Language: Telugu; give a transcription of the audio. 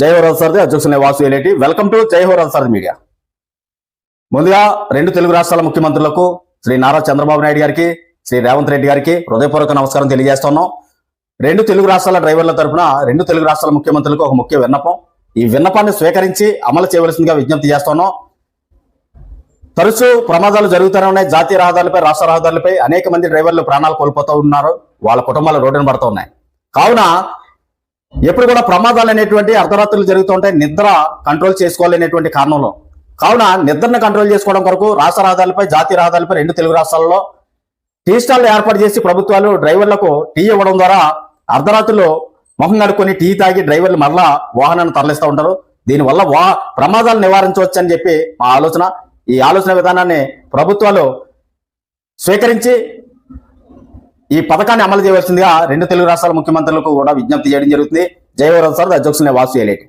జై సార్ది అధ్యక్షుని వాసు ఎలేటి. వెల్కమ్ టు జై సార్ మీడియా. ముందుగా రెండు తెలుగు రాష్ట్రాల ముఖ్యమంత్రులకు శ్రీ నారా చంద్రబాబు నాయుడు గారికి శ్రీ రేవంత్ రెడ్డి గారికి హృదయపూర్వక నమస్కారం తెలియజేస్తున్నాం. రెండు తెలుగు రాష్ట్రాల డ్రైవర్ల తరపున రెండు తెలుగు రాష్ట్రాల ముఖ్యమంత్రులకు ఒక ముఖ్య విన్నపం. ఈ విన్నపాన్ని స్వీకరించి అమలు చేయవలసిందిగా విజ్ఞప్తి చేస్తున్నాం. తరచూ ప్రమాదాలు జరుగుతూనే ఉన్నాయి. జాతీయ రహదారులపై రాష్ట్ర రహదారులపై అనేక మంది డ్రైవర్లు ప్రాణాలు కోల్పోతూ ఉన్నారు. వాళ్ళ కుటుంబాలు రోడ్డున పడుతూ ఉన్నాయి. కావున ఎప్పుడు కూడా ప్రమాదాలు అనేటువంటి అర్ధరాత్రులు జరుగుతూ ఉంటాయి నిద్ర కంట్రోల్ చేసుకోవాలనేటువంటి కారణంలో. కావున నిద్రను కంట్రోల్ చేసుకోవడం కొరకు రాష్ట్ర రహదారులపై జాతీయ రహదారులపై రెండు తెలుగు రాష్ట్రాల్లో టీ స్టాల్ ఏర్పాటు చేసి ప్రభుత్వాలు డ్రైవర్లకు టీ ఇవ్వడం ద్వారా అర్ధరాత్రులు మొహం కడుక్కొని టీ తాగి డ్రైవర్లు మరలా వాహనాన్ని తరలిస్తూ ఉంటారు. దీనివల్ల వా ప్రమాదాలు నివారించవచ్చు అని చెప్పి మా ఆలోచన. ఈ ఆలోచన విధానాన్ని ప్రభుత్వాలు స్వీకరించి ఈ పథకాన్ని అమలు చేయవలసిందిగా రెండు తెలుగు రాష్ట్రాల ముఖ్యమంత్రులకు కూడా విజ్ఞప్తి చేయడం జరుగుతుంది. జయవరం సార్ అధ్యక్షుని వాసు చేయలేదు